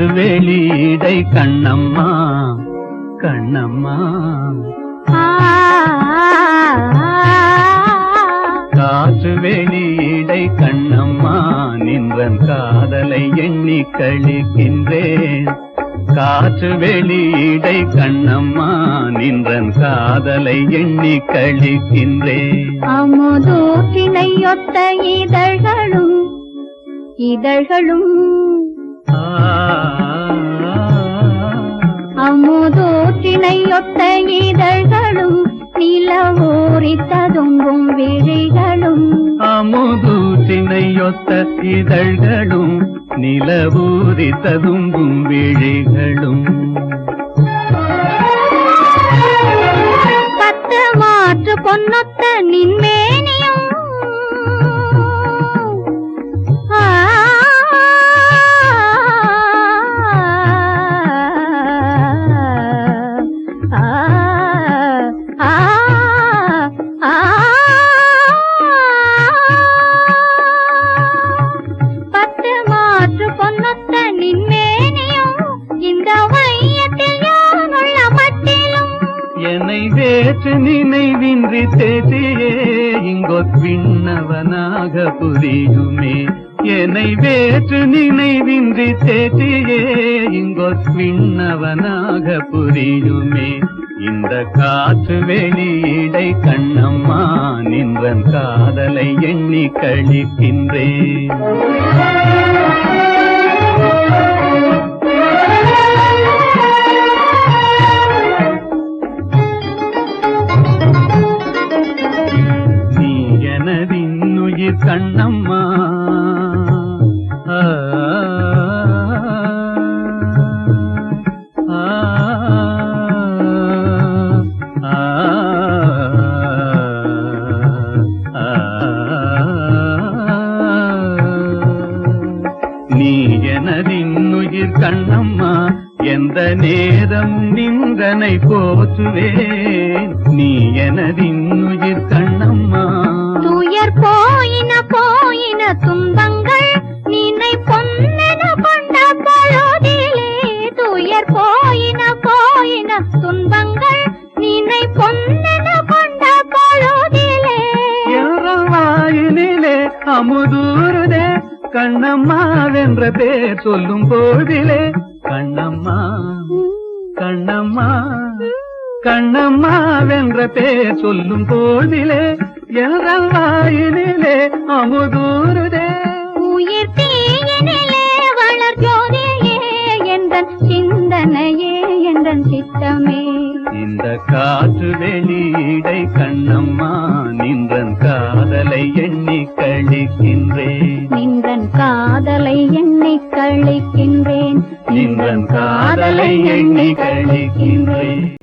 காற்று வெளியீடை கண்ணம்மா. கண்ணம்மா காற்று வெளியீடை கண்ணம்மா நின்றன் காதலை எண்ணி கழிக்கின்றேன். காற்று வெளியீடை கண்ணம்மா நின்றன் காதலை எண்ணி கழிக்கின்றேன். அமுதூற்றினையொத்த இதழ்களும் இதழ்களும் ஆ, அமுதூற்றினையொத்த இதழ்களும் நிலவூரி விழிகளும். அமுதூற்றினையொத்த இதழ்களும் நிலவூரி விழிகளும். என்னை வேற்று நினைவின்றி தேதியே இங்கொத்விண்ணவனாக புரியுமே. என்னை வேற்று நினைவின்றி தேதியே இங்கொத்விண்ணவனாக புரியுமே. இந்த காற்று வெளியிடை கண்ணம்மா நின்றன் காதலை எண்ணி கழிக்கின்றேன். எனதின்னுயிர் கண்ணம்மா. நீ எனதின்னுயிர் கண்ணம்மா. எந்த நேரம் நிந்தனை போற்றுவேன். நீ எனதின் துயர் போயின போயின துன்பங்கள் நினை பொன்னென கொண்ட பொழுதிலே. வாயினிலே அமுதூருதே கண்ணம்மா வென்ற பேர் சொல்லும் போதிலே கண்ணம்மா கண்ணம்மா கண்ணம்மா வென்ற பேர் சொல்லும் போதிலே என்ற வாயினிலே அமுதூருதே உயிர் காற்று வெளியீடை கண்ணம்மா நின்றன் காதலை எண்ணி கழிக்கின்றேன். நின்றன் காதலை எண்ணி கழிக்கின்றேன். நின்றன் காதலை எண்ணி கழிக்கின்றேன்.